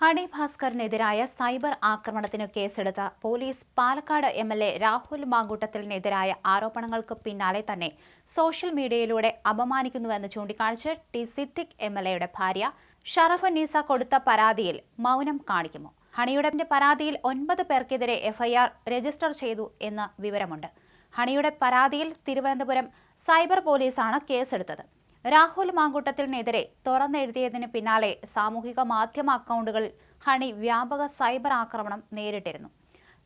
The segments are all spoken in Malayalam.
ഹണി ഭാസ്കറിനെതിരായ സൈബർ ആക്രമണത്തിന് കേസെടുത്ത police Palakkad M L A Rahul മാങ്കൂട്ടത്തിനെതിരായ ആരോപണങ്ങൾക്ക് പിന്നാലെ തന്നെ സോഷ്യൽ മീഡിയയിലൂടെ അപമാനിക്കുന്നുവെന്ന് ചൂണ്ടിക്കാണിച്ച് ടി സിദ്ദിഖ് എം എൽ എയുടെ ഭാര്യ ഷറഫ് നീസ കൊടുത്ത പരാതിയിൽ മൗനം കാണിക്കുന്നു. ഹണിയുടെ പരാതിയിൽ ഒൻപത് പേർക്കെതിരെ എഫ്ഐആർ രജിസ്റ്റർ ചെയ്തു എന്ന വിവരമുണ്ട്. ഹണിയുടെ പരാതിയിൽ തിരുവനന്തപുരം സൈബർ പോലീസാണ് കേസെടുത്തത്. രാഹുൽ മാങ്കൂട്ടത്തിനെതിരെ തുറന്നെഴുതിയതിന് പിന്നാലെ സാമൂഹിക മാധ്യമ അക്കൗണ്ടുകൾ ഹണി വ്യാപക സൈബർ ആക്രമണം നേരിട്ടിരുന്നു.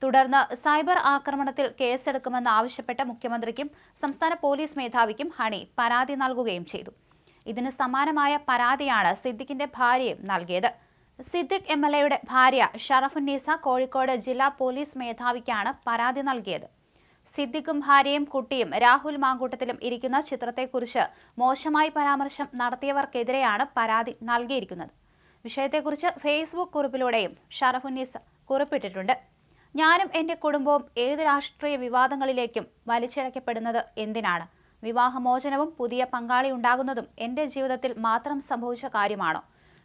തുടർന്ന് സൈബർ ആക്രമണത്തിൽ കേസെടുക്കുമെന്ന് ആവശ്യപ്പെട്ട മുഖ്യമന്ത്രിക്കും സംസ്ഥാന പോലീസ് മേധാവിക്കും ഹണി പരാതി നൽകുകയും ചെയ്തു. ഇതിന് സമാനമായ പരാതിയാണ് സിദ്ദിഖിന്റെ ഭാര്യയും നൽകിയത്. സിദ്ദിഖ് എം എൽ എയുടെ ഭാര്യ ഷറഫുന്നീസ കോഴിക്കോട് ജില്ലാ പോലീസ് മേധാവിക്കാണ് പരാതി നൽകിയത്. സിദ്ദിഖും ഭാര്യയും കുട്ടിയും രാഹുൽ മാങ്കൂട്ടത്തിലും ഇരിക്കുന്ന ചിത്രത്തെക്കുറിച്ച് മോശമായി പരാമർശം നടത്തിയവർക്കെതിരെയാണ് പരാതി നൽകിയിരിക്കുന്നത്. വിഷയത്തെക്കുറിച്ച് ഫേസ്ബുക്ക് കുറിപ്പിലൂടെയും ഷറഫുന്നീസ് കുറിപ്പിട്ടിട്ടുണ്ട്. ഞാനും എന്റെ കുടുംബവും ഏത് രാഷ്ട്രീയ വിവാദങ്ങളിലേക്കും വലിച്ചിഴക്കപ്പെടുന്നത് എന്തിനാണ്? വിവാഹമോചനവും പുതിയ പങ്കാളി ഉണ്ടാകുന്നതും എന്റെ ജീവിതത്തിൽ മാത്രം സംഭവിച്ച കാര്യമാണോ?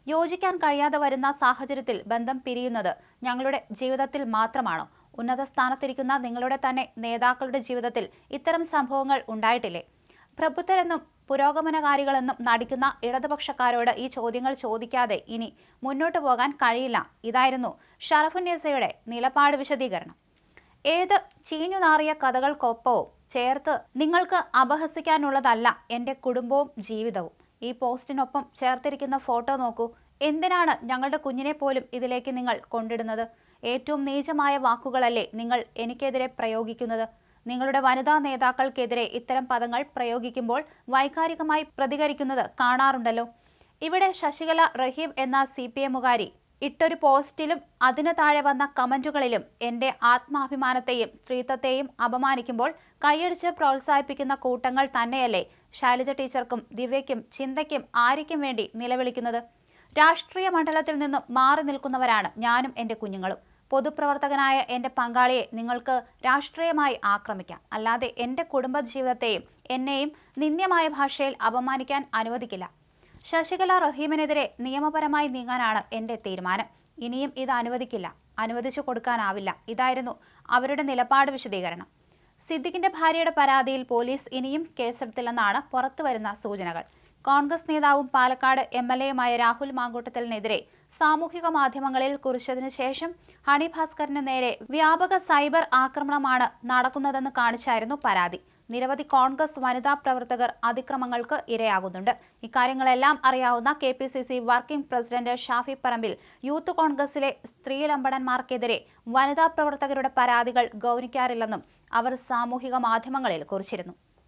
യോജിക്കാൻ കഴിയാതെ വരുന്ന സാഹചര്യത്തിൽ ബന്ധം പിരിയുന്നത് ഞങ്ങളുടെ ജീവിതത്തിൽ മാത്രമാണോ? ഉന്നത സ്ഥാനത്തിരിക്കുന്ന നിങ്ങളുടെ തന്നെ നേതാക്കളുടെ ജീവിതത്തിൽ ഇത്തരം സംഭവങ്ങൾ ഉണ്ടായിട്ടില്ലേ? പ്രബുദ്ധരെന്നും പുരോഗമനകാരികളെന്നും നടിക്കുന്ന ഇടതുപക്ഷക്കാരോട് ഈ ചോദ്യങ്ങൾ ചോദിക്കാതെ ഇനി മുന്നോട്ടു പോകാൻ കഴിയില്ല. ഇതായിരുന്നു ഷറഫുന്നീസയുടെ നിലപാട് വിശദീകരണം. ഏത് ചീഞ്ഞു നാറിയ കഥകൾക്കൊപ്പവും ചേർത്ത് നിങ്ങൾക്ക് അപഹസിക്കാനുള്ളതല്ല എന്റെ കുടുംബവും ജീവിതവും. ഈ പോസ്റ്റിനൊപ്പം ചേർത്തിരിക്കുന്ന ഫോട്ടോ നോക്കൂ. എന്തിനാണ് ഞങ്ങളുടെ കുഞ്ഞിനെ പോലും ഇതിലേക്ക് നിങ്ങൾ കൊണ്ടിടുന്നത്? ഏറ്റവും നീചമായ വാക്കുകളല്ലേ നിങ്ങൾ എനിക്കെതിരെ പ്രയോഗിക്കുന്നത്? നിങ്ങളുടെ വനിതാ നേതാക്കൾക്കെതിരെ ഇത്തരം പദങ്ങൾ പ്രയോഗിക്കുമ്പോൾ വൈകാരികമായി പ്രതികരിക്കുന്നത് കാണാറുണ്ടല്ലോ. ഇവിടെ ശശികല റഹീം എന്ന സി പി എമ്മുകാരി ഇട്ടൊരു പോസ്റ്റിലും അതിനു താഴെ വന്ന കമന്റുകളിലും എന്റെ ആത്മാഭിമാനത്തെയും സ്ത്രീത്വത്തെയും അപമാനിക്കുമ്പോൾ കൈയടിച്ച് പ്രോത്സാഹിപ്പിക്കുന്ന കൂട്ടങ്ങൾ തന്നെയല്ലേ ശൈലജ ടീച്ചർക്കും ദിവ്യയ്ക്കും ചിന്തയ്ക്കും ആര്യയ്ക്കും വേണ്ടി നിലവിളിക്കുന്നത്? രാഷ്ട്രീയ മണ്ഡലത്തിൽ നിന്നും മാറി നിൽക്കുന്നവരാണ് ഞാനും എന്റെ കുഞ്ഞുങ്ങളും. പൊതുപ്രവർത്തകനായ എന്റെ പങ്കാളിയെ നിങ്ങൾക്ക് രാഷ്ട്രീയമായി ആക്രമിക്കാം. അല്ലാതെ എന്റെ കുടുംബജീവിതത്തെയും എന്നെയും നിന്ദ്യമായ ഭാഷയിൽ അപമാനിക്കാൻ അനുവദിക്കില്ല. ശശികല റഹീമിനെതിരെ നിയമപരമായി നീങ്ങാനാണ് എന്റെ തീരുമാനം. ഇനിയും ഇത് അനുവദിക്കില്ല. അനുവദിച്ചു കൊടുക്കാനാവില്ല. ഇതായിരുന്നു അവരുടെ നിലപാട് വിശദീകരണം. സിദ്ദിഖിന്റെ ഭാര്യയുടെ പരാതിയിൽ പോലീസ് ഇനിയും കേസെടുത്തില്ലെന്നാണ് പുറത്തുവരുന്ന സൂചനകൾ. കോൺഗ്രസ് നേതാവും പാലക്കാട് എം എൽ എയുമായ രാഹുൽ മാങ്കൂട്ടത്തിനെതിരെ സാമൂഹിക മാധ്യമങ്ങളിൽ കുറിച്ചതിനു ശേഷം ഹണി ഭാസ്കറിന് നേരെ വ്യാപക സൈബർ ആക്രമണമാണ് നടക്കുന്നതെന്ന് കാണിച്ചായിരുന്നു പരാതി. നിരവധി കോൺഗ്രസ് വനിതാ പ്രവർത്തകർ അതിക്രമങ്ങൾക്ക് ഇരയാകുന്നുണ്ട്. ഇക്കാര്യങ്ങളെല്ലാം അറിയാവുന്ന K P C C working president Shafi Parambil youth കോൺഗ്രസിലെ സ്ത്രീലമ്പടന്മാർക്കെതിരെ വനിതാ പ്രവർത്തകരുടെ പരാതികൾ ഗൗനിക്കാറില്ലെന്നും അവർ സാമൂഹിക മാധ്യമങ്ങളിൽ കുറിച്ചിരുന്നു.